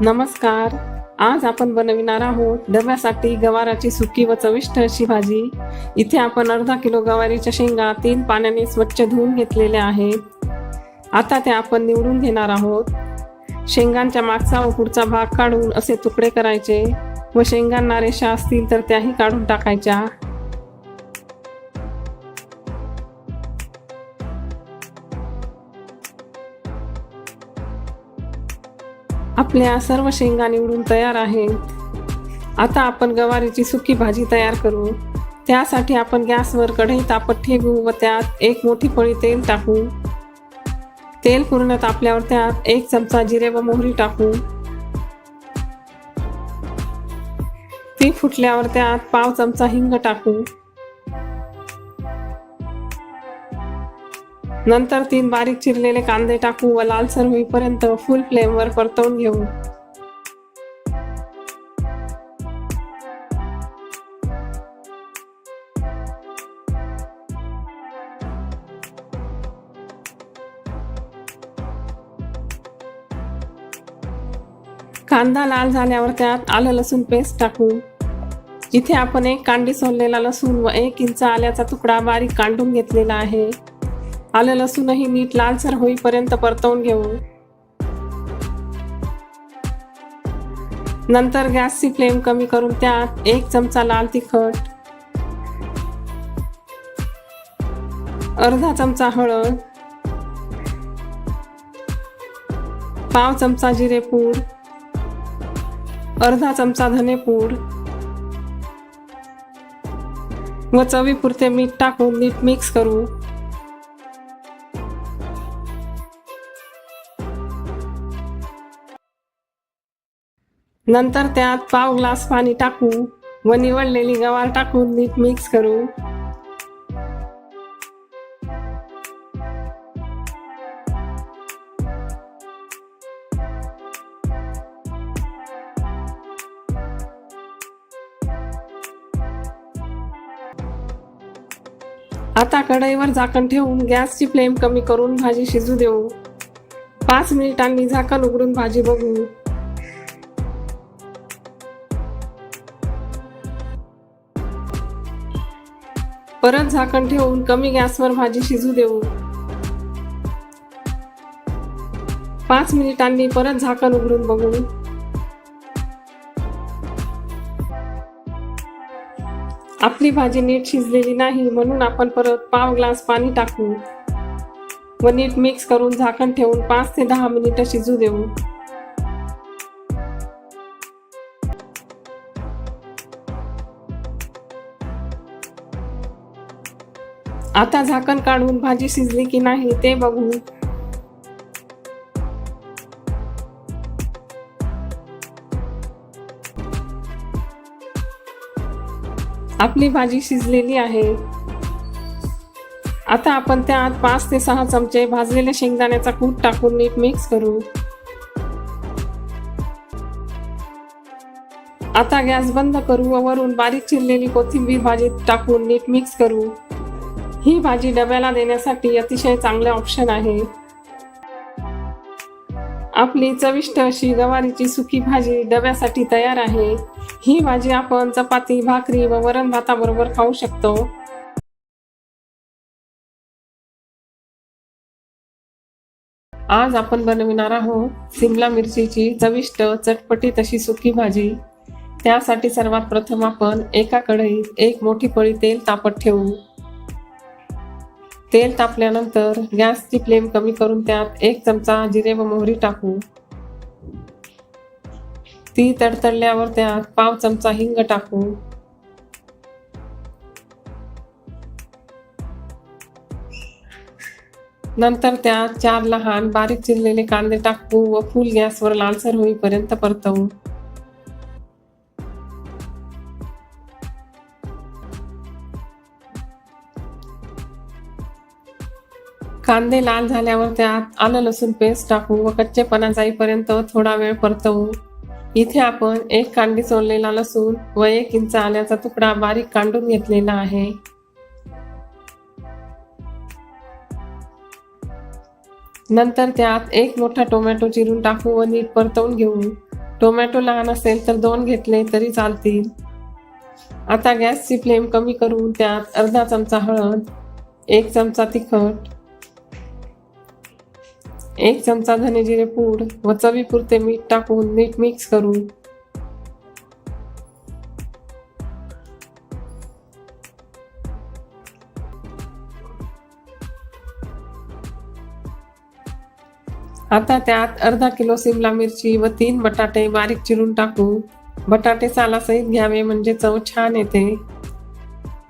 नमस्कार. आज आपण बनविणार आहोत डब्यासाठी गवाराची सुकी व चविष्ट अशी भाजी. इथे आपण अर्धा किलो गवारीच्या शेंगा तीन पाण्याने स्वच्छ धुवून घेतलेल्या आहेत. आता त्या आपण निवडून घेणार आहोत. शेंगांच्या मागचा व पुढचा भाग काढून असे तुकडे करायचे व शेंगांना रेषा असतील तर त्याही काढून टाकायच्या. आपल्या सर्व शेंगा निवडून तयार आहेत आता आपण गवारीची सुकी भाजी तयार करू. त्यासाठी आपण गॅसवर कढई तापत ठेवू व त्यात एक मोठी पळी तेल टाकू. तेल पूर्ण तापल्यावर त्यात एक चमचा जिरे व मोहरी टाकू. ती फुटल्यावर त्यात पाव चमचा हिंग टाकू. नंतर तीन बारीक चिरलेले कांदे टाकू व लालसर होईपर्यंत फुल फ्लेमवर परतवून घेऊ. कांदा लाल झाल्यावर त्यात आलं लसूण पेस्ट टाकू. इथे आपण एक कांडी सोललेला लसूण व एक इंच आल्याचा तुकडा बारीक कांडून घेतलेला आहे. आलं लसूणही नीट लालसर होईपर्यंत परतवून घेऊ. नंतर गॅसची फ्लेम कमी करून त्यात एक चमचा लाल तिखट अर्धा चमचा हळद पाव चमचा जिरेपूड अर्धा चमचा धनेपूड व चवीपुरते मीठ टाकून नीट मिक्स करू. नंतर त्यात पाव ग्लास पाणी टाकू व निवडलेली गवार टाकून नीट मिक्स करू. आता कढईवर झाकण ठेवून गॅसची फ्लेम कमी करून भाजी शिजू देऊ. पाच मिनिटांनी झाकण उघडून भाजी बघू. परत झाकण ठेवून कमी गॅसवर भाजी शिजू देऊ. पाच मिनिटांनी परत झाकण उघडून बघू. आपली भाजी नीट शिजलेली नाही म्हणून आपण परत पाव ग्लास पाणी टाकू व नीट मिक्स करून झाकण ठेवून पाच ते दहा मिनिटं शिजू देऊ. आता झाकण काढून भाजी शिजली की नाही ते बघू. आपली भाजी शिजलेली आहे. आता आपण त्यात पाच ते सहा चमचे भाजलेल्या शेंगदाण्याचा कूट टाकून नीट मिक्स करू. आता गॅस बंद करू व वरून बारीक चिरलेली कोथिंबीर भाजीत टाकून नीट मिक्स करू. ही भाजी डब्याला देण्यासाठी अतिशय चांगले ऑप्शन आहे. आपली चविष्ट अशी गवारीची सुकी भाजी डब्यासाठी तयार आहे. ही भाजी आपण चपाती भाकरी व वरण भाताबरोबर खाऊ शकतो. आज आपण बनविणार आहोत सिमला मिरचीची चविष्ट चटपटीत अशी सुकी भाजी. त्यासाठी सर्वात प्रथम आपण एका कढईत एक मोठी पळी तेल तापत ठेवू. तेल तापल्यानंतर गॅसची फ्लेम कमी करून त्यात एक चमचा जिरे व मोहरी टाकू. ती तडतडल्यावर त्यात पाव चमचा हिंग टाकू. नंतर त्यात चार लहान बारीक चिरलेले कांदे टाकू व फुल गॅसवर लालसर होईपर्यंत परतवू. कांदे लाल झाल्यावर त्यात आलं लसूण पेस्ट टाकू व कच्चेपणा जाईपर्यंत थोडा वेळ परतवू. इथे आपण एक कांडी सोललेला लसूण व एक इंच आल्याचा तुकडा बारीक कांडून घेतलेला आहे. नंतर त्यात एक मोठा टोमॅटो चिरून टाकू व नीट परतवून घेऊ. टोमॅटो लहान असेल तर दोन घेतले तरी चालतील. आता गॅसची फ्लेम कमी करून त्यात अर्धा चमचा हळद एक चमचा तिखट एक चमचा धने जिरे पूड व चवीपुरते मीठ टाकून मीठ मिक्स करू आता त्यात अर्धा किलो सिमला मिरची व तीन बटाटे बारीक चिरून टाकू. बटाटे सालासहित घ्यावे म्हणजे चव छान येते.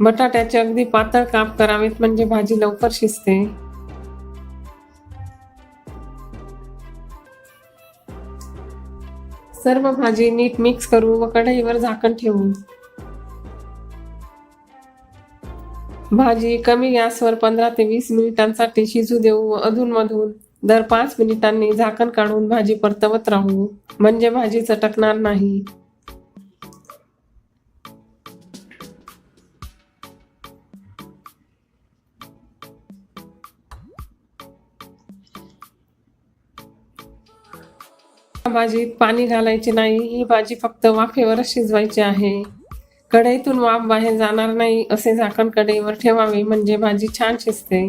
बटाट्याचे अगदी पातळ काप करावेत म्हणजे भाजी लवकर शिजते. सर्व भाजी नीट मिक्स करू व कढईवर झाकण ठेवू भाजी कमी गॅसवर पंधरा ते वीस मिनिटांसाठी शिजू देऊ व अधूनमधून दर पाच मिनिटांनी झाकण काढून भाजी परतवत राहू. म्हणजे भाजी चटकणार नाही. भाजीत पाणी घालायचे नाही ही भाजी फक्त वाफेवरच शिजवायची आहे. कढईतून वाफ बाहेर जाणार नाही असे झाकण कढईवर ठेवावे म्हणजे भाजी छान शिजते.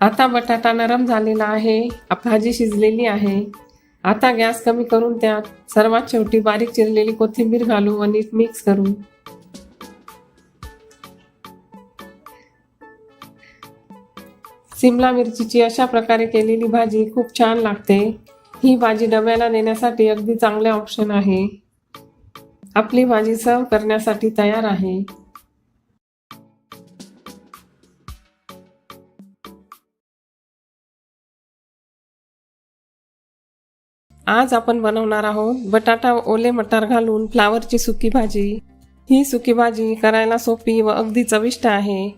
आता बटाटा नरम झालेला आहे भाजी शिजलेली आहे. आता गॅस कमी करून त्यात सर्वात शेवटी बारीक चिरलेली कोथिंबीर घालू व नीट मिक्स करू. सिमला मिरचीची अशा प्रकारे केलेली भाजी खूप छान लागते. ही भाजी डब्याला नेण्यासाठी अगदी चांगले ऑप्शन आहे. आपली भाजी सर्व करण्यासाठी तयार आहे. आज आपण बनवणार आहोत बटाटा ओले मटार घालून फ्लावरची सुकी भाजी. ही सुकी भाजी करायला सोपी व अगदी चविष्ट आहे.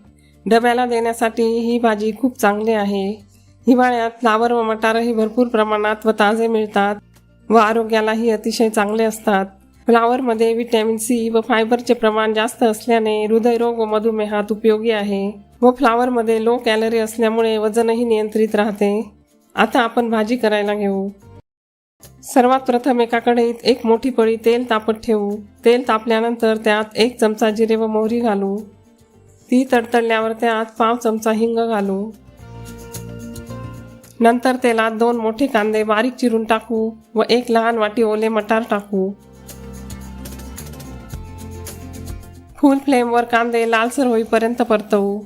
डब्याला देण्यासाठी ही भाजी खूप चांगली आहे. हिवाळ्यात फ्लावर व मटारही भरपूर प्रमाणात व ताजे मिळतात व आरोग्यालाही अतिशय चांगले असतात. फ्लावरमध्ये व्हिटॅमिन सी व फायबरचे प्रमाण जास्त असल्याने हृदयरोग व मधुमेहात उपयोगी आहे व फ्लावरमध्ये लो कॅलरी असल्यामुळे वजनही नियंत्रित राहते. आता आपण भाजी करायला घेऊ. सर्वात प्रथम एका कढईत एक मोठी पळी तेल तापत ठेवू. तेल तापल्यानंतर त्यात एक चमचा जिरे व मोहरी घालू. ती तडतडल्यावर त्यात पाव चमचा हिंग घालू. नंतर तेलात दोन मोठे कांदे बारीक चिरून टाकू व एक लहान वाटी ओले मटार टाकू. फुल फ्लेमवर कांदे लालसर होईपर्यंत परतवू.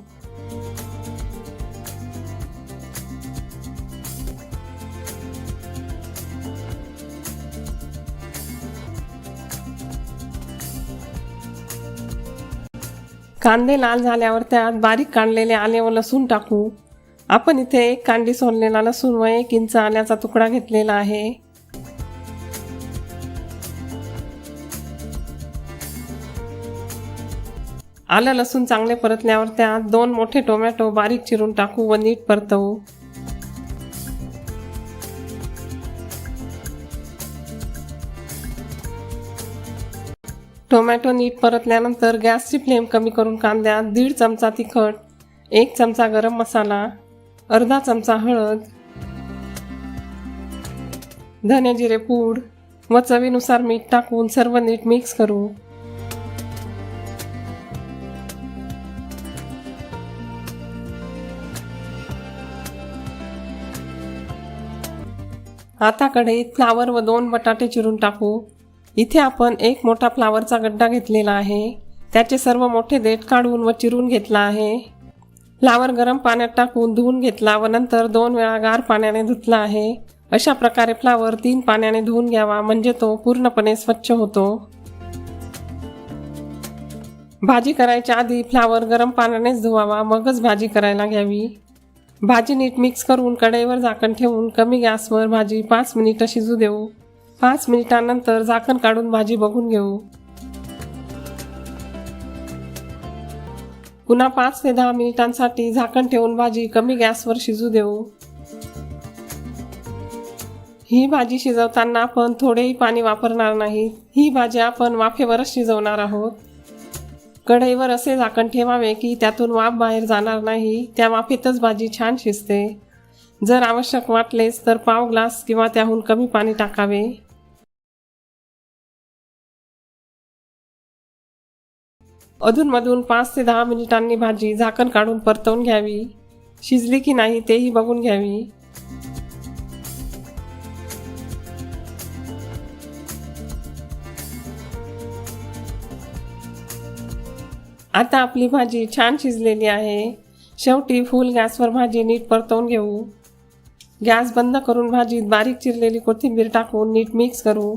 कांदे लाल झाल्यावर त्यात बारीक काढलेले आले व लसूण टाकू. आपण इथे एक कांडी सोललेला लसूण व एक इंच आल्याचा तुकडा घेतलेला आहे. आलं लसूण चांगले परतल्यावर त्यात दोन मोठे टोमॅटो बारीक चिरून टाकू व नीट परतवू. टोमॅटो नीट परतल्यानंतर गॅसची फ्लेम कमी करून कांद्यात दीड चमचा तिखट एक चमचा गरम मसाला अर्धा चमचा हळद धने जिरे पूड व चवीनुसार मीठ टाकून सर्व नीट मिक्स करू. आता कढईत फ्लावर व दोन बटाटे चिरून टाकू. इथे आपण एक मोठा फ्लावरचा गड्डा घेतलेला आहे. त्याचे सर्व मोठे देठ काढून व चिरून घेतला आहे. फ्लावर गरम पाण्यात टाकून धुवून घेतला व नंतर दोन वेळा गार पाण्याने धुतला आहे. अशा प्रकारे फ्लावर तीन पाण्याने धुवून घ्यावा म्हणजे तो पूर्णपणे स्वच्छ होतो. भाजी करायच्या आधी फ्लावर गरम पाण्यानेच धुवावा मगच भाजी करायला घ्यावी. भाजी नीट मिक्स करून कढईवर झाकण ठेवून कमी गॅसवर भाजी पाच मिनिटं शिजू देऊ. पाच मिनिटांनंतर झाकण काढून भाजी बघून घेऊ. पुन्हा पाच ते दहा मिनिटांसाठी झाकण ठेवून भाजी कमी गॅसवर शिजू देऊ. ही भाजी शिजवताना आपण थोडेही पाणी वापरणार नाही ही भाजी आपण वाफेवरच शिजवणार आहोत. कढईवर असे झाकण ठेवावे की त्यातून वाफ बाहेर जाणार नाही. त्या वाफेतच भाजी छान शिजते. जर आवश्यक वाटलेच तर पाव ग्लास किंवा त्याहून कमी पाणी टाकावे. अधूनमधून पाच ते दहा मिनिटांनी भाजी झाकण काढून परतवून घ्यावी. शिजली की नाही तेही बघून घ्यावी. आता आपली भाजी छान शिजलेली आहे. शेवटी फुल गॅसवर भाजी नीट परतवून घेऊ. गॅस बंद करून भाजीत बारीक चिरलेली कोथिंबीर टाकून नीट मिक्स करू.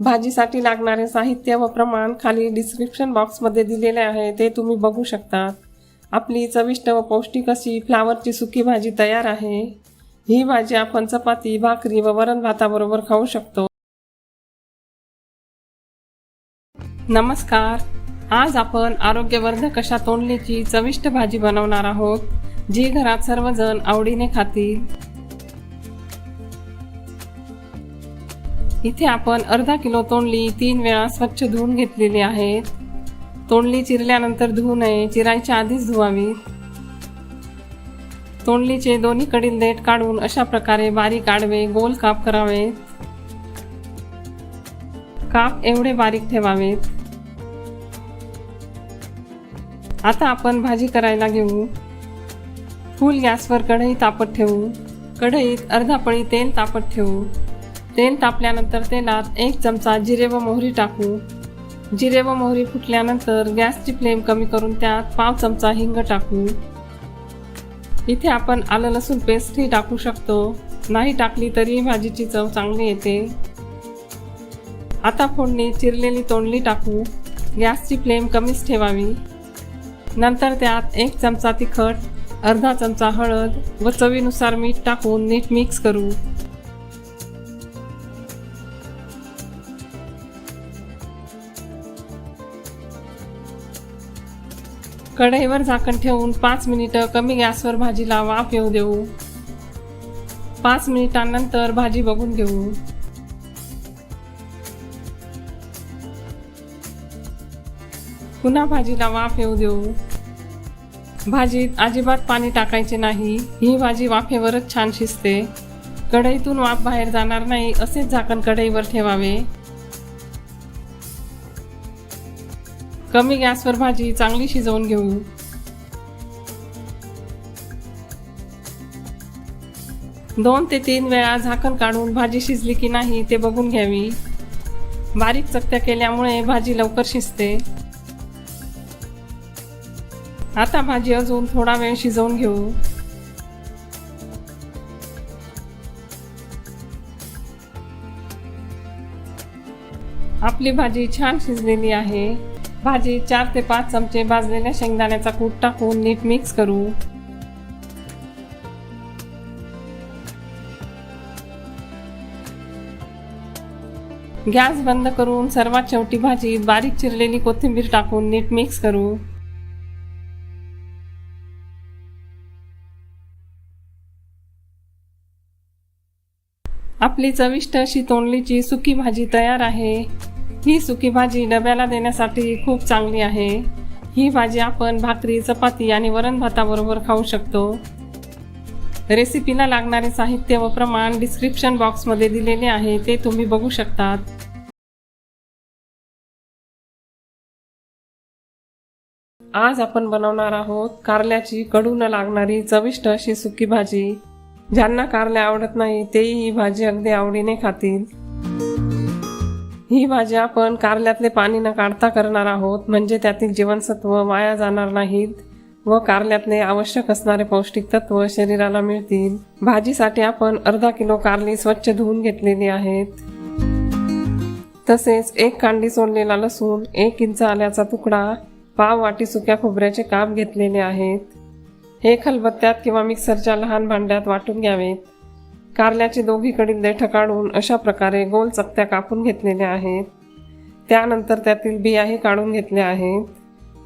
भाजीसाठी लागणारे साहित्य व प्रमाण खाली डिस्क्रिप्शन बॉक्समध्ये दिलेले आहे. ते तुम्ही बघू शकता आपली चविष्ट व पौष्टिक अशी फ्लावरची सुकी भाजी तयार आहे. ही भाजी आपण चपाती भाकरी व वरण भाताबरोबर खाऊ शकतो. नमस्कार. आज आपण आरोग्यवर्धक अशा तोंडलीची चविष्ट भाजी बनवणार आहोत जी घरात सर्वजण आवडीने खातील. इथे आपण अर्धा किलो तोंडली तीन वेळा स्वच्छ धुवून घेतलेली आहेत तोंडली चिरल्यानंतर धुवू नये चिरायच्या आधीच धुवावी. तोंडलीचे दोन्ही कडील देठ काढून अशा प्रकारे बारीक आडवे गोल काप करावेत. काप एवढे बारीक ठेवावेत. आता आपण भाजी करायला घेऊ. फुल गॅसवर कढई तापत ठेवू. कढईत अर्धा पळी तेल तापत ठेवू. तेल तापल्यानंतर तेलात एक चमचा जिरे व मोहरी टाकू. जिरे व मोहरी फुटल्यानंतर गॅसची फ्लेम कमी करून त्यात पाव चमचा हिंग टाकू. इथे आपण आलं लसूण पेस्टही टाकू शकतो. नाही टाकली तरी भाजीची चव चांगली येते. आता फोडणी चिरलेली तोंडली टाकू. गॅसची फ्लेम कमीच ठेवावी. नंतर त्यात एक चमचा तिखट अर्धा चमचा हळद व चवीनुसार मीठ टाकून नीट मिक्स करू. कढईवर झाकण ठेवून पाच मिनिटं कमी गॅसवर भाजीला वाफ येऊ देऊ. पाच मिनिटांनंतर भाजी बघून घेऊ. पुन्हा भाजीला वाफ येऊ देऊ. भाजीत अजिबात पाणी टाकायचे नाही. ही भाजी वाफेवरच छान शिजते. कढईतून वाफ बाहेर जाणार नाही असेच झाकण कढईवर ठेवावे. कमी गॅसवर भाजी चांगली शिजवून घेऊ. दोन ते तीन वेळा झाकण काढून भाजी शिजली की नाही ते बघून घ्यावी. बारीक चकत्या केल्यामुळे भाजी लवकर शिजते. आता भाजी अजून थोडा वेळ शिजवून घेऊ. आपली भाजी छान शिजलेली आहे. भाजी चार ते पाच चमचे भाजलेल्या शेंगदाण्याचा कूट टाकून नीट मिक्स करू. गॅस बंद करून सर्वात शेवटी भाजीत बारीक चिरलेली कोथिंबीर टाकून नीट मिक्स करू. आपली चविष्ट अशी तोंडलीची सुकी भाजी तयार आहे. ही सुकी भाजी डब्याला देण्यासाठी खूप चांगली आहे. ही भाजी आपण भाकरी चपाती आणि वरण भाताबरोबर खाऊ शकतो. रेसिपीला लागणारे साहित्य व प्रमाण डिस्क्रिप्शन बॉक्समध्ये दिलेले आहे ते तुम्ही बघू शकतात. आज आपण बनवणार आहोत कारल्याची कडू न लागणारी चविष्ट अशी सुकी भाजी. ज्यांना कारल्या आवडत नाही तेही ही भाजी अगदी आवडीने खातील. ही भाजी आपण कारल्यातले पाणी न काढता करणार आहोत. म्हणजे त्यातील जीवनसत्व वाया जाणार नाहीत व कारल्यातले आवश्यक असणारे पौष्टिक तत्व शरीराला मिळतील. भाजीसाठी आपण अर्धा किलो कारली स्वच्छ धुवून घेतलेली आहेत. तसेच एक कांडी सोडलेला लसूण एक इंच आल्याचा तुकडा पाव वाटी सुक्या खोबऱ्याचे काप घेतलेले आहेत. हे खलबत्त्यात किंवा मिक्सरच्या लहान भांड्यात वाटून घ्यावेत. कारल्याचे दोघीकडील देठ काढून अशा प्रकारे गोल चकत्या कापून घेतलेल्या आहेत. त्यानंतर त्यातील बियाही काढून घेतल्या आहेत.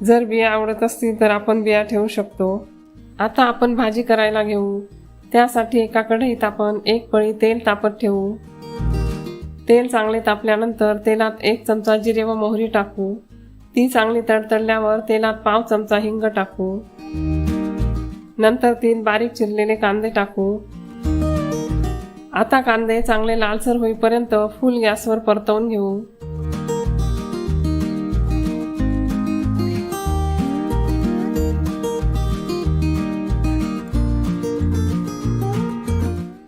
जर बिया आवडत असतील तर आपण बिया ठेवू शकतो. आता आपण भाजी करायला घेऊ. त्यासाठी एका कढईत आपण एक पळी तेल तापत ठेवू. तेल चांगले तापल्यानंतर तेलात एक चमचा जिरे व मोहरी टाकू. ती चांगली तडतडल्यावर तेलात पाव चमचा हिंग टाकू. नंतर तीन बारीक चिरलेले कांदे टाकू. आता कांदे चांगले लालसर होईपर्यंत फुल गॅसवर परतवून घेऊ.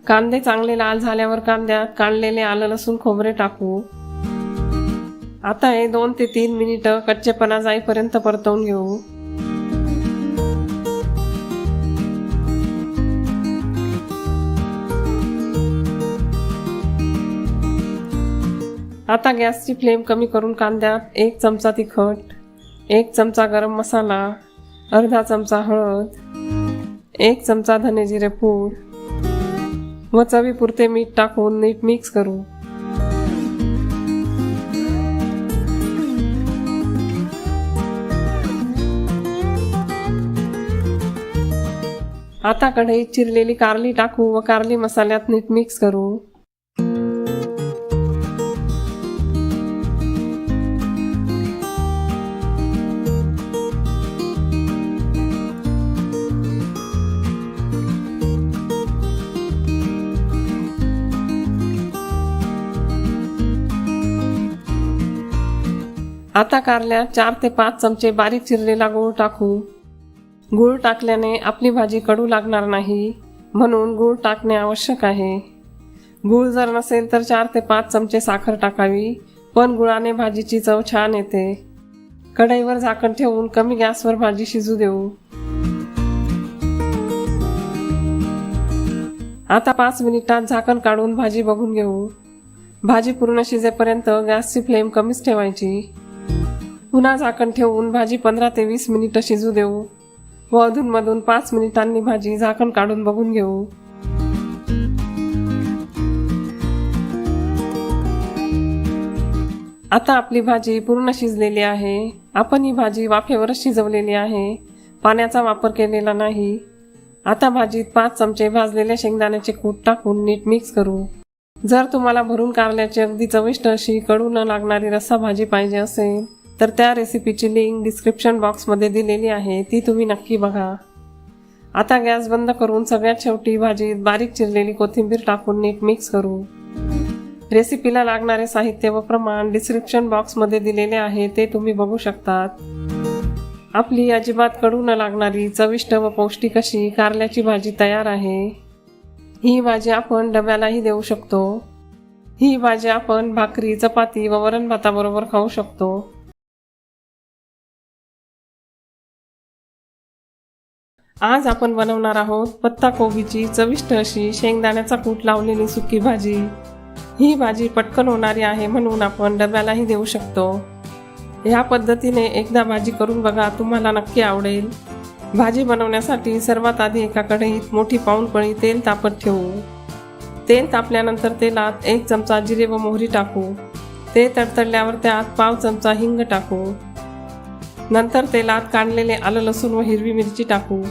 कांदे चांगले लाल झाल्यावर कांद्यात काढलेले आलं लसूण खोबरे टाकू. आता हे दोन ते तीन मिनिटं कच्चेपणा जाईपर्यंत परतवून घेऊ. आता गॅसची फ्लेम कमी करून कांद्यात एक चमचा तिखट एक चमचा गरम मसाला अर्धा चमचा हळद एक चमचा धने जिरे पूड. व चवीपुरते मीठ टाकून नीट मिक्स करू. आता कढईत चिरलेली कारली टाकू व कारली मसाल्यात नीट मिक्स करू. आता कारल्यात चार ते पाच चमचे बारीक चिरलेला गूळ टाकू. गूळ टाकल्याने आपली भाजी कडू लागणार नाही म्हणून गूळ टाकणे आवश्यक आहे. गूळ जर नसेल तर चार ते पाच चमचे साखर टाकावी पण गुळाने भाजीची चव छान येते. कढईवर झाकण ठेवून कमी गॅसवर भाजी शिजू देऊ. आता पाच मिनिटात झाकण काढून भाजी बघून घेऊ. भाजी पूर्ण शिजेपर्यंत गॅसची फ्लेम कमीच ठेवायची. पुन्हा झाकण ठेवून भाजी पंधरा ते वीस मिनिटं शिजू देऊ व अधूनमधून पाच मिनिटांनी भाजी झाकण काढून बघून घेऊ. आता आपली भाजी पूर्ण शिजलेली आहे. आपण ही भाजी वाफेवरच शिजवलेली आहे. पाण्याचा वापर केलेला नाही. आता भाजीत पाच चमचे भाजलेल्या शेंगदाण्याचे कूट टाकून नीट मिक्स करू. जर तुम्हाला भरून कारल्याची अगदी चविष्ट अशी कडू न लागणारी रस्सा भाजी पाहिजे असेल तर त्या रेसिपीची लिंक डिस्क्रिप्शन बॉक्समध्ये दिलेली आहे. ती तुम्ही नक्की बघा. आता गॅस बंद करून सगळ्यात शेवटी भाजीत बारीक चिरलेली कोथिंबीर टाकून नीट मिक्स करू. रेसिपीला लागणारे साहित्य व प्रमाण डिस्क्रिप्शन बॉक्समध्ये दिलेले आहे ते तुम्ही बघू शकतात. आपली अजिबात कडू न लागणारी चविष्ट व पौष्टिक अशी कारल्याची भाजी तयार आहे. ही भाजी आपण डब्यालाही देऊ शकतो. ही भाजी आपण भाकरी चपाती व वरण भाताबरोबर खाऊ शकतो. आज आपण बनवणार आहोत पत्ता कोबीची चविष्ट अशी शेंगदाण्याचा कूट लावलेली सुकी भाजी. ही भाजी पटकन होणारी आहे म्हणून आपण डब्यालाही देऊ शकतो. ह्या पद्धतीने एकदा भाजी करून बघा तुम्हाला नक्की आवडेल. भाजी बनवण्यासाठी सर्वात आधी एका कढईत मोठी पाऊणपळी तेल तापत ठेवू. तेल तापल्यानंतर तेलात एक चमचा जिरे व मोहरी टाकू. ते तडतडल्यावर त्यात पाव चमचा हिंग टाकू. नंतर तेलात काढलेले आलं लसूण व हिरवी मिरची टाकू.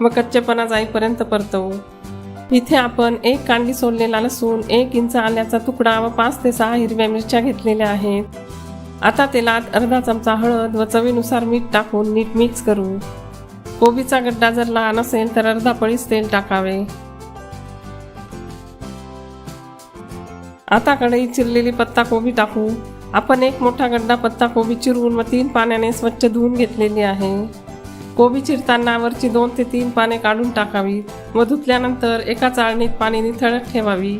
व कच्चेपणा जाईपर्यंत परतवू. इथे आपण एक कांडी सोललेला लसूण एक इंच आल्याचा तुकडा व पाच ते सहा हिरव्या मिरच्या घेतलेल्या आहेत. आता तेलात अर्धा चमचा हळद व चवीनुसार मीठ टाकून नीट मिक्स करू. कोबीचा गड्डा जर लहान असेल तर अर्धा पळीच तेल टाकावे. आता कढईत चिरलेली पत्ता कोबी टाकू. आपण एक मोठा गड्डा पत्ता कोबी चिरून व तीन पाण्याने स्वच्छ धुवून घेतलेली आहे. कोबी चिरताना वरची दोन ते तीन पाने काढून टाकावीत व धुतल्यानंतर एका चाळणीत पाणी निथळत ठेवावी.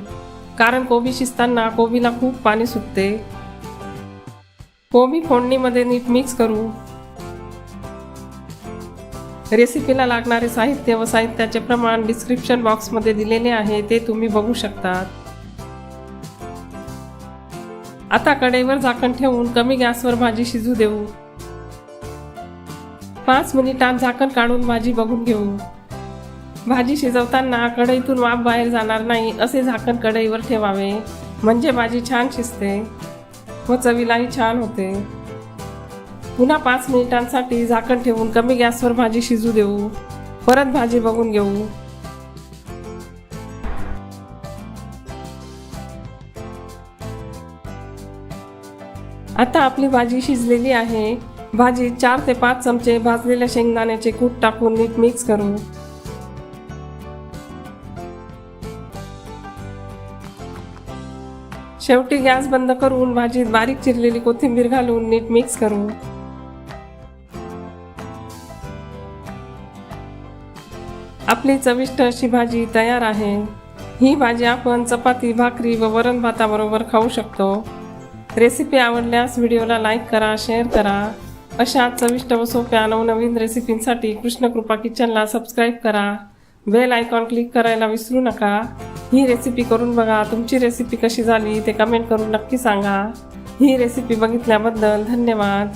कारण कोबी शिजताना कोबीला खूप पाणी सुटते. कोबी फोडणीमध्ये नीट मिक्स करू. रेसिपीला लागणारे साहित्य व साहित्याचे प्रमाण डिस्क्रिप्शन बॉक्समध्ये दिलेले आहे ते तुम्ही बघू शकतात. आता कढईवर झाकण ठेवून कमी गॅसवर भाजी शिजू देऊ. पाच मिनिटात झाकण काढून भाजी बघून घेऊ भाजी शिजवताना कढईतून वाफ बाहेर जाणार नाही असे झाकण कढईवर ठेवावे. म्हणजे भाजी छान शिजते व चवीलाही छान होते. पुन्हा पाच मिनिटांसाठी झाकण ठेवून कमी गॅसवर भाजी शिजू देऊ. परत भाजी बघून घेऊ. आता आपली भाजी शिजलेली आहे. भाजी चार ते पाच चमचे भाजलेल्या शेंगदाण्याचे कूट टाकून नीट मिक्स करू शेवटी गॅस बंद करून भाजीत बारीक चिरलेली कोथिंबीर घालून नीट मिक्स करू आपली चविष्ट अशी भाजी तयार आहे. ही भाजी आपण चपाती भाकरी व वरण भाताबरोबर खाऊ शकतो. रेसिपी आवडल्यास व्हिडिओला लाईक करा शेअर करा. अशा चविष्ट व सोप्या नवनवीन रेसिपींसाठी कृष्णकृपा किचनला सबस्क्राईब करा. बेल आयकॉन क्लिक करायला विसरू नका. ही रेसिपी करून बघा तुमची रेसिपी कशी झाली ते कमेंट करून नक्की सांगा. ही रेसिपी बघितल्याबद्दल धन्यवाद.